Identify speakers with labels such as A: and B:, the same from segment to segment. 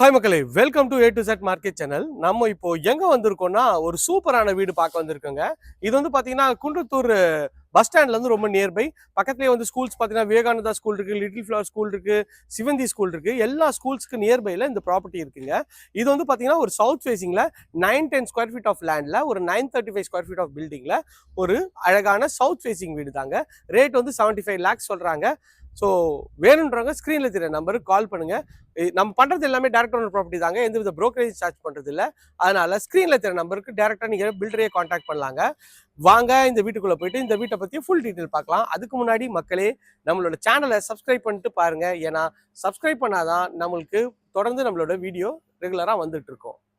A: Hi மக்களே welcome to A to Z market channel நம்ம இப்போ எங்க வந்திருக்கோம்னா ஒரு சூப்பரான வீடு பார்க்க வந்திருக்கோங்க. இது வந்து பாத்தீங்கன்னா குன்றத்தூர் பஸ் ஸ்டாண்ட்லேருந்து ரொம்ப நியர்பை பக்கத்துலேயே வந்து ஸ்கூல்ஸ் பார்த்தீங்கன்னா விவேகானந்தா ஸ்கூல் இருக்குது லிட்டில் ஃப்ளவர் ஸ்கூல் இருக்கு சிவந்தி ஸ்கூல் இருக்கு. எல்லா ஸ்கூல்ஸ்க்கு நியர்பையில் இந்த ப்ராப்பர்ட்டி இருக்குங்க. இது வந்து பார்த்தீங்கன்னா ஒரு south ஃபேஸிங்கில் nine ten square feet of லேண்டில் ஒரு nine thirty five square feet of பில்டிங்கில் ஒரு அழகான சவுத் ஃபேஸிங் வீடு தாங்க ரேட் வந்து செவன்ட்டி ஃபைவ் லேக்ஸ் சொல்கிறாங்க ஸோ வேணுன்றவங்க ஸ்க்ரீனில் தெரிய நம்பருக்கு கால் பண்ணுங்கள் நம்ம பண்ணுறது எல்லாமே டேரக்ட் ஓனர் ப்ராப்பர்ட்டி தாங்க. எந்த வித ப்ரோக்கரேஜ் சார்ஜ் பண்ணுறது இல்லை. அதனால் ஸ்க்ரீனில் தெரிய நம்பருக்கு டேரெக்டாக நீங்கள் பில்டரையே காண்டாக்ட் பண்ணலாங்க. வாங்க இந்த வீட்டுக்குள்ளே போயிட்டு இந்த வீட்டை பற்றி ஃபுல் டீட்டெயில் பார்க்கலாம். அதுக்கு முன்னாடி மக்களே நம்மளோட சேனலை சப்ஸ்கிரைப் பண்ணிட்டு பாருங்கள் ஏன்னா சப்ஸ்கிரைப் பண்ணாதான் நம்மளுக்கு தொடர்ந்து நம்மளோட வீடியோ ரெகுலராக வந்துட்டு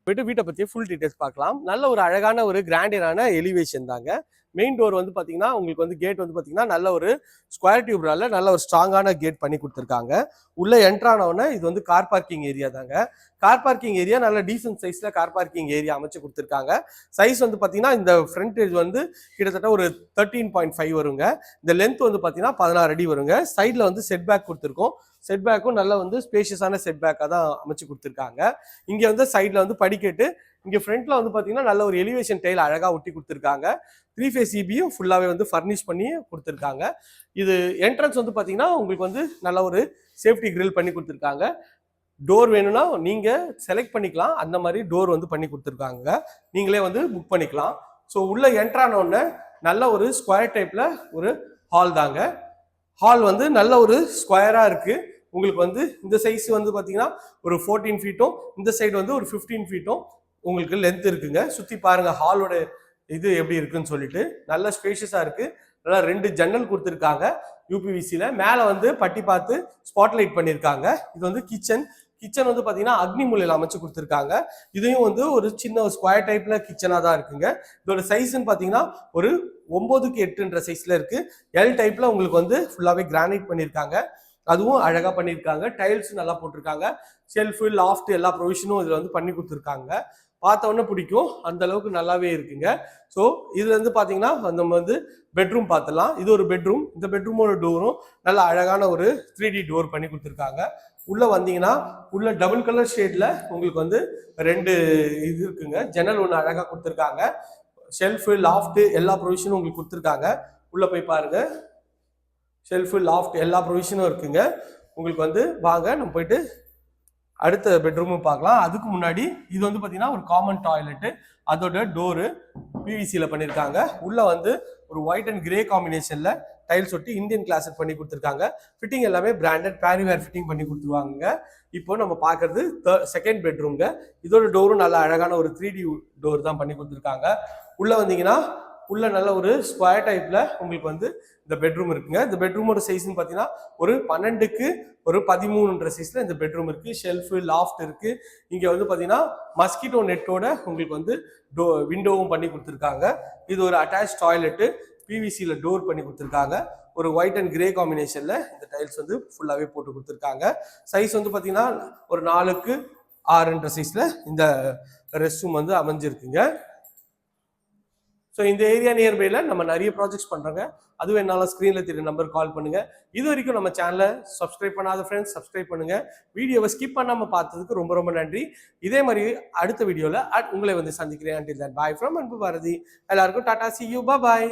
A: போயிட்டு வீட்டை பற்றி ஃபுல் டீட்டெயில்ஸ் பார்க்கலாம். நல்ல ஒரு அழகான ஒரு கிராண்டியரான எலிவேஷன் தாங்க. மெயின் டோர் வந்து பார்த்தீங்கன்னா உங்களுக்கு வந்து கேட் வந்து பார்த்தீங்கன்னா நல்ல ஒரு ஸ்கொயர் டியூப்ரால நல்ல ஒரு ஸ்ட்ராங்கான கேட் பண்ணி கொடுத்துருக்காங்க. உள்ளே என்ட்ரானவுடனே இது வந்து கார் பார்க்கிங் ஏரியா தாங்க. கார் பார்க்கிங் ஏரியா நல்ல டீசென்ட் சைஸில் கார் பார்க்கிங் ஏரியா அமைச்சு கொடுத்துருக்காங்க. சைஸ் வந்து பார்த்தீங்கன்னா இந்த ஃப்ரண்டேஜ் வந்து கிட்டத்தட்ட ஒரு தேர்ட்டீன் பாயிண்ட் ஃபைவ் வருங்க. இந்த லென்த் வந்து பார்த்தீங்கன்னா பதினாறு அடி வருங்க. சைடில் வந்து செட் பேக் கொடுத்துருக்கோம். செட் பேக்கும் நல்ல வந்து ஸ்பேஷியஸான செட் பேக்காக தான் அமைச்சு கொடுத்துருக்காங்க. இங்கே வந்து சைடில் வந்து படிக்கட்டு இங்கே ஃப்ரண்ட்டில் வந்து பார்த்தீங்கன்னா நல்ல ஒரு எலிவேஷன் டைல் அழகாக ஒட்டி கொடுத்துருக்காங்க. த்ரீ ஃபேஸ் இபியும் ஃபுல்லாகவே வந்து ஃபர்னிஷ் பண்ணி கொடுத்துருக்காங்க. இது என்ட்ரன்ஸ் வந்து பார்த்தீங்கன்னா உங்களுக்கு வந்து நல்ல ஒரு சேஃப்டி க்ரில் பண்ணி கொடுத்துருக்காங்க. டோர் வேணும்னா நீங்கள் செலக்ட் பண்ணிக்கலாம். அந்த மாதிரி டோர் வந்து பண்ணி கொடுத்துருக்காங்க. நீங்களே வந்து புக் பண்ணிக்கலாம். ஸோ உள்ளே என்ட்ரான உடனே நல்ல ஒரு ஸ்கொயர் டைப்பில் ஒரு ஹால் தாங்க. ஹால் வந்து நல்ல ஒரு ஸ்கொயராக இருக்குது உங்களுக்கு வந்து இந்த சைஸ் வந்து பார்த்தீங்கன்னா ஒரு ஃபோர்டீன் ஃபீட்டும் இந்த சைடு வந்து ஒரு ஃபிஃப்டீன் ஃபீட்டும் உங்களுக்கு லென்த் இருக்குங்க. சுற்றி பாருங்கள் ஹாலோட இது எப்படி இருக்குன்னு சொல்லிட்டு. நல்ல ஸ்பேஷியஸாக இருக்குது நல்லா ரெண்டு ஜன்னல் கொடுத்துருக்காங்க. யூபிவிசியில் மேலே வந்து பட்டி பார்த்து ஸ்பாட்லைட் பண்ணியிருக்காங்க இது வந்து கிச்சன் கிச்சன் வந்து பார்த்தீங்கன்னா அக்னி மூலையில் அமைச்சு கொடுத்துருக்காங்க. இதையும் வந்து ஒரு சின்ன ஸ்கொயர் டைப்ல கிச்சனாக தான் இருக்குங்க. இதோட சைஸ்ன்னு பார்த்தீங்கன்னா ஒரு ஒம்போதுக்கு எட்டுன்ற சைஸ்ல இருக்கு. எல் டைப்ல உங்களுக்கு வந்து ஃபுல்லாகவே கிரானைட் பண்ணியிருக்காங்க அதுவும் அழகாக பண்ணியிருக்காங்க டைல்ஸும் நல்லா போட்டிருக்காங்க. ஷெல்ஃபு லாஃப்ட் எல்லா ப்ரொவிஷனும் இதில் வந்து பண்ணி கொடுத்துருக்காங்க. பார்த்தோன்னே பிடிக்கும். அந்த அளவுக்கு நல்லாவே இருக்குங்க. ஸோ இதுல இருந்து பார்த்தீங்கன்னா நம்ம வந்து பெட்ரூம் பார்த்துலாம் இது ஒரு பெட்ரூம் இந்த பெட்ரூமோட டோரும் நல்ல அழகான ஒரு த்ரீ டி டோர் பண்ணி கொடுத்துருக்காங்க. உள்ளே வந்தீங்கன்னா உள்ள டபுள் கலர் ஷேட்ல உங்களுக்கு வந்து ரெண்டு இது இருக்குங்க. ஜன்னல் ஒன்று அழகாக கொடுத்துருக்காங்க. ஷெல்ஃபு லாஃப்ட்டு எல்லா ப்ரொவிஷனும் உங்களுக்கு கொடுத்துருக்காங்க. உள்ளே போய் பாருங்க. ஷெல்ஃபு லாஃப்ட் எல்லா ப்ரொவிஷனும் இருக்குங்க. உங்களுக்கு வந்து வாங்க நம்ம போயிட்டு அடுத்த பெட்ரூமும் பார்க்கலாம். அதுக்கு முன்னாடி இது வந்து பார்த்தீங்கன்னா ஒரு காமன் டாய்லெட்டு அதோட டோரு பிவிசியில் பண்ணியிருக்காங்க உள்ளே வந்து ஒரு ஒயிட் அண்ட் கிரே காம்பினேஷனில் டைல்ஸ் ஒட்டி இந்தியன் கிளாஸட் பண்ணி கொடுத்துருக்காங்க. ஃபிட்டிங் எல்லாமே பிராண்டட் பேரிவேர் ஃபிட்டிங் பண்ணி கொடுத்துருவாங்க. இப்போ நம்ம பார்க்கறது செகண்ட் பெட்ரூம்ங்க இதோட டோரும் நல்லா அழகான ஒரு த்ரீ டி டோர் தான் பண்ணி கொடுத்துருக்காங்க. உள்ளே வந்தீங்கன்னா உள்ள நல்ல ஒரு ஸ்கொயர் டைப்ல உங்களுக்கு வந்து இந்த பெட்ரூம் இருக்குங்க. இந்த பெட்ரூமோட சைஸ்னு பார்த்தீங்கன்னா ஒரு பன்னெண்டுக்கு ஒரு பதிமூணுன்ற சைஸ்ல இந்த பெட்ரூம் இருக்கு. ஷெல்ஃபு லாஃப்ட் இருக்கு. இங்க வந்து பார்த்தீங்கன்னா மஸ்கிட்டோ நெட்டோட உங்களுக்கு வந்து டோ விண்டோவும் பண்ணி கொடுத்துருக்காங்க. இது ஒரு அட்டாச் டாய்லெட்டு பிவிசியில் டோர் பண்ணி கொடுத்துருக்காங்க. ஒரு ஒயிட் அண்ட் கிரே காம்பினேஷனில் இந்த டைல்ஸ் வந்து ஃபுல்லாகவே போட்டு கொடுத்துருக்காங்க. சைஸ் வந்து பார்த்தீங்கன்னா ஒரு நாலுக்கு ஆறுன்ற சைஸில் இந்த ரெஸ்ட் ரூம் வந்து அமைஞ்சிருக்குங்க. ஸோ இந்த ஏரியா நியர்பைல நம்ம நிறைய ப்ராஜெக்ட்ஸ் பண்ணுறோங்க அதுவும் என்னால் ஸ்க்ரீனில் தெரிய நம்பர் கால் பண்ணுங்க. இது வரைக்கும் நம்ம சேனலை சப்ஸ்கிரைப் பண்ணாத ஃப்ரெண்ட்ஸ் சப்ஸ்கிரைப் பண்ணுங்க. வீடியோவை ஸ்கிப் பண்ணாமல் பார்த்ததுக்கு ரொம்ப ரொம்ப நன்றி. இதே மாதிரி அடுத்த வீடியோவில் உங்களை வந்து சந்திக்கிறேன். அண்டில் தன் பாய் ஃப்ரம் அன்பு பாரதி. எல்லாருக்கும் டாடா சி யூ பாய்